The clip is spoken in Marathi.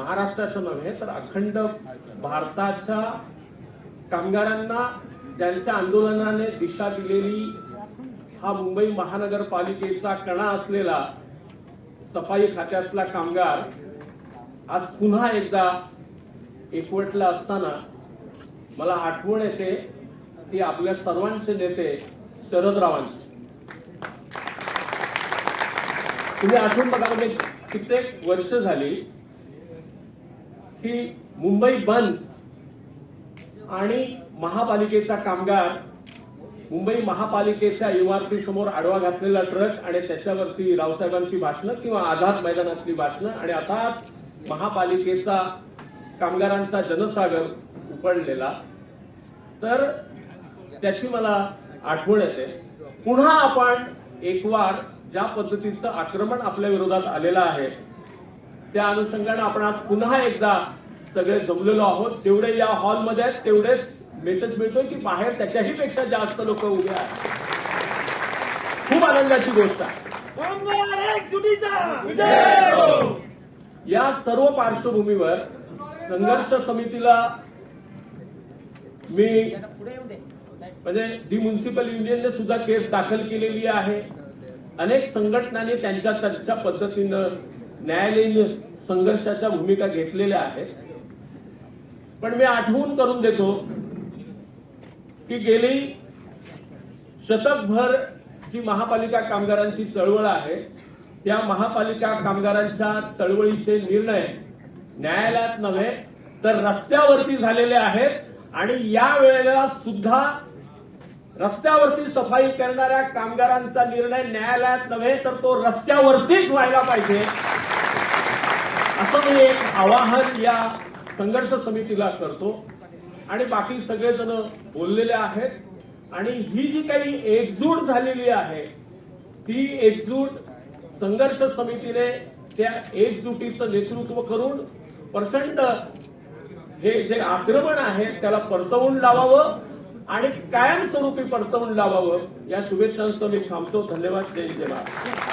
महाराष्ट्राचं नव्हे तर अखंड भारताच्या कामगारांना ज्यांच्या आंदोलनाने दिशा दिलेली हा मुंबई महानगरपालिकेचा कणा असलेला सफाई खात्यातला कामगार आज पुन्हा एकदा एकवटला असताना मला आठवण येते ती आपल्या सर्वांचे नेते शरदरावांची. तुम्ही आठवून बघा म्हणजे कित्येक वर्ष झाली की मुंबई बंद आणि महापालिकेचा कामगार मुंबई महापालिकेच्या इमारतीसमोर आडवा घातलेला ट्रक आणि त्याच्यावरती रावसाहेबांची भाषणं किंवा आझाद मैदानातली भाषणं आणि असाच महापालिकेचा कामगारांचा जनसागर उपडलेला तर त्याची मला आठवण येते. पुन्हा आपण एक वार ज्या पद्धतीचं आक्रमण आपल्या विरोधात आलेलं आहे त्या अनुषंगाने आपण आज पुन्हा एकदा सगळे जमलेलो आहोत. जेवढे या हॉलमध्ये आहेत तेवढेच मेसेज मिळतोय की बाहेर त्याच्याही पेक्षा जास्त लोक उभे आहेत. खूप आनंदाची गोष्ट आहे. या सर्व पार्श्वभूमीवर संघर्ष समितीला मी म्हणजे दी म्युन्सिपल युनियनने सुद्धा केस दाखल केलेली आहे. अनेक संघटनांनी त्यांच्या त्यांच्या पद्धतीनं न्यायालयीन संघर्षाच्या भूमिका घेतलेल्या आहेत. पण मी आठवून करून देतो की गेली शतकभर जी महापालिका कामगारांची चळवळ आहे त्या महापालिका कामगारांच्या चळवळीचे निर्णय न्यायालयात नव्हे तर रस्त्यावरती झालेले आहेत आणि या वेळेला सुद्धा रस्त्यावरती सफाई करणाऱ्या कामगारांचा निर्णय न्यायालयात नव्हे तर तो रस्त्यावरतीच व्हायला पाहिजे. असं मी एक आवाहन या संघर्ष समितीला करतो. आणि बाकी सगळेजण बोललेले आहेत. आणि ही जी काही एकजूट झालेली आहे ती एकजूट संघर्ष समितीने त्या एकजुटीचं नेतृत्व करून प्रचंड हे जे आक्रमण आहे त्याला परतवून लावावं आणि कायमस्वरूपी परतवून लावावं या शुभेच्छांसह मी थांबतो. धन्यवाद. जय जय महाराज